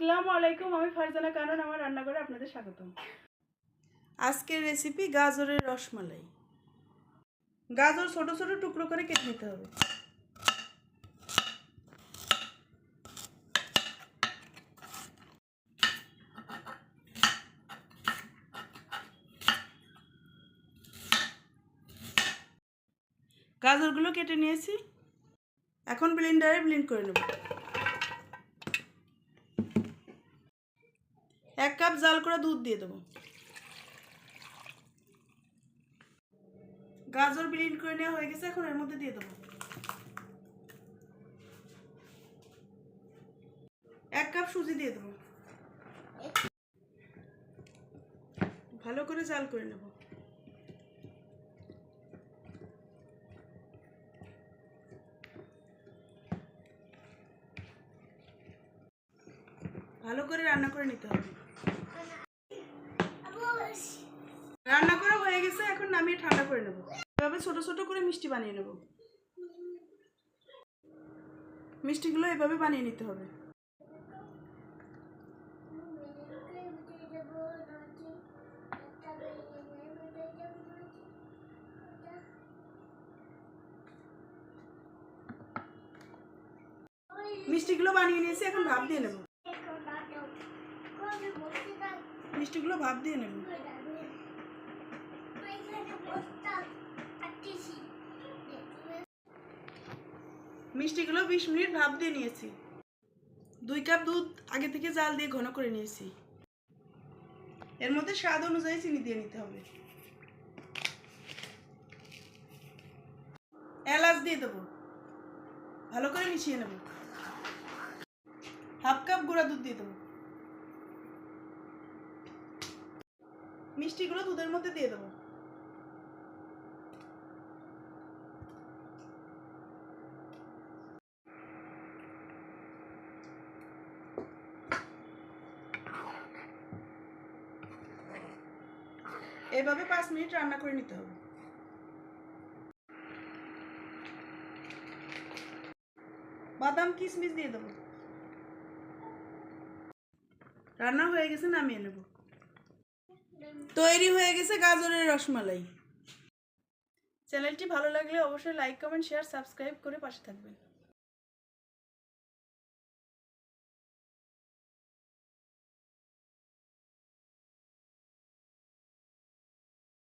আসসালামু আলাইকুম, আমি ফারজানা কারণ, আমার রান্নাঘরে আপনাদের স্বাগতম। আজকের রেসিপি গাজরের রসমালাই। গাজর ছোট ছোট টুকরো করে কেটে নিতে হবে। গাজরগুলো কেটে নিয়েছি। এখন ব্লেন্ডারে ব্লেন্ড করে নেব। এক কাপ জাল করা দুধ দিয়ে দেবো। গাজর বিলিট করে নেওয়া হয়ে গেছে, এখন এর মধ্যে দিয়ে দেবো। এক কাপ সুজি দিয়ে দেবো। ভালো করে জাল করে নেব। ভালো করে রান্না করে নিতে হবে। রান্না করা হয়ে গেছে, এখন নামিয়ে ঠান্ডা করে নেব। এভাবে ছোট ছোট করে মিষ্টি বানিয়ে নেব। মিষ্টিগুলো এভাবে বানিয়ে নিতে হবে। মিষ্টিগুলো বানিয়ে নিয়েছি, এখন ভাপ দিয়ে নেব। মিষ্টিগুলো ভাপ দিয়ে নেব। মিষ্টিগুলো বিশ মিনিট ভাপ দিয়ে নিয়েছি। দুই কাপ দুধ আগে থেকে জাল দিয়ে ঘন করে নিয়েছি। এর মধ্যে স্বাদ অনুযায়ী চিনি দিয়ে নিতে হবে। এলাচ দিয়ে দেবো। ভালো করে মিশিয়ে নেব। হাফ কাপ গুঁড়া দুধ দিয়ে দেবো। মিষ্টিগুলো দুধের মধ্যে দিয়ে দেবো। এভাবে পাঁচ মিনিট রান্না করে নিতে হবে। বাদাম, কিশমিশ দিয়ে দেবো। রান্না হয়ে গেছে, নামিয়ে নেব। তৈরি হয়ে গেছে গাজরের রসমালাই। চ্যানেলটি ভালো লাগলে অবশ্যই লাইক, কমেন্ট, শেয়ার, সাবস্ক্রাইব করে পাশে থাকবেন।